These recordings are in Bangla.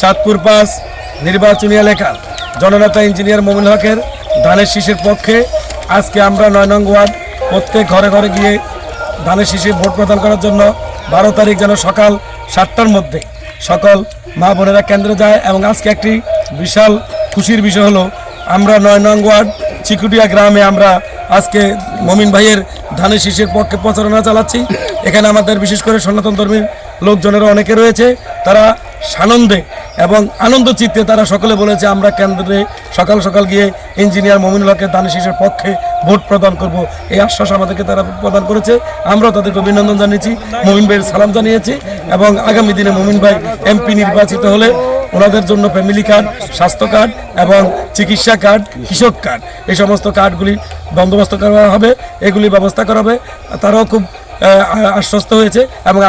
চাঁদপুর পাস নির্বাচনী এলাকা। জননেতা ইঞ্জিনিয়ার মমিন হকের ধানের শীষের পক্ষে আজকে আমরা নয় নং ওয়ার্ড প্রত্যেক ঘরে ঘরে গিয়ে ধানের শীষে ভোট প্রদান করার জন্য বারো তারিখ যেন সকাল সাতটার মধ্যে সকল মা বোনেরা কেন্দ্রে যায় এবং আজকে একটি বিশাল খুশির বিষয় হলো, আমরা নয় নং ওয়ার্ড চিকুটিয়া গ্রামে আমরা আজকে মমিন ভাইয়ের ধানের শীষের পক্ষে প্রচারণা চালাচ্ছি। এখানে আমাদের বিশেষ করে সনাতন ধর্মীর লোকজনেরা অনেকে রয়েছে। তারা সানন্দে এবং আনন্দ চিত্তে তারা সকলে বলেছে, আমরা কেন্দ্রে সকাল সকাল গিয়ে ইঞ্জিনিয়ার মমিনুল হকের পক্ষে ভোট প্রদান করব। এই আশ্বাস আমাদেরকে তারা প্রদান করেছে। আমরাও তাদেরকে অভিনন্দন জানিয়েছি, মমিন ভাইয়ের সালাম জানিয়েছি এবং আগামী দিনে মমিন ভাই এমপি নির্বাচিত হলে ওনাদের জন্য ফ্যামিলি কার্ড, স্বাস্থ্য কার্ড এবং চিকিৎসা কার্ড, কৃষক কার্ড। এই সমস্ত কার্ডগুলি বন্দোবস্ত করা হবে, এগুলি ব্যবস্থা করা হবে। তারাও খুব আশ্বস্ত হয়েছে এবং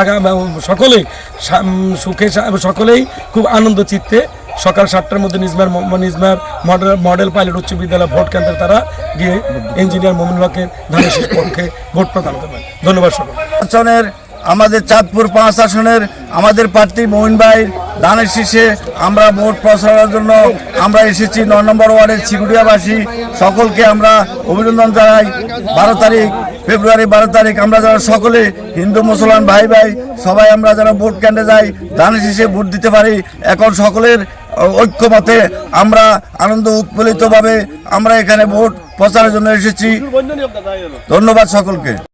সকলেই সুখে সকলেই খুব আনন্দ চিত্তে সকাল সাতটার মধ্যে Nijmar Nijmar model model pilot উচ্চ বিদ্যালয় ভোট কেন্দ্রে তারা গিয়ে ইঞ্জিনিয়ার মোমিন হকের ধানের পক্ষে ভোট প্রদান করবেন। ধন্যবাদ সকল আমাদের চাঁদপুর পাঁচ আসনের আমাদের প্রার্থী মোহিন ভাই ধানের শীর্ষে আমরা ভোট প্রচারের জন্য আমরা এসেছি। নয় নম্বর ওয়ার্ডের চিকুটিয়াবাসী সকলকে আমরা অভিনন্দন জানাই। বারো তারিখ ফেব্রুয়ারি বারো তারিখ আমরা যারা সকলে হিন্দু, মুসলমান, ভাই ভাই, সবাই আমরা যারা ভোট কেন্দ্রে যাই ধান শীষে ভোট দিতে পারি। এখন সকলের ঐক্যমতে আমরা আনন্দ উৎফুল্লিতভাবে আমরা এখানে ভোট প্রচারের জন্য এসেছি। ধন্যবাদ সকলকে।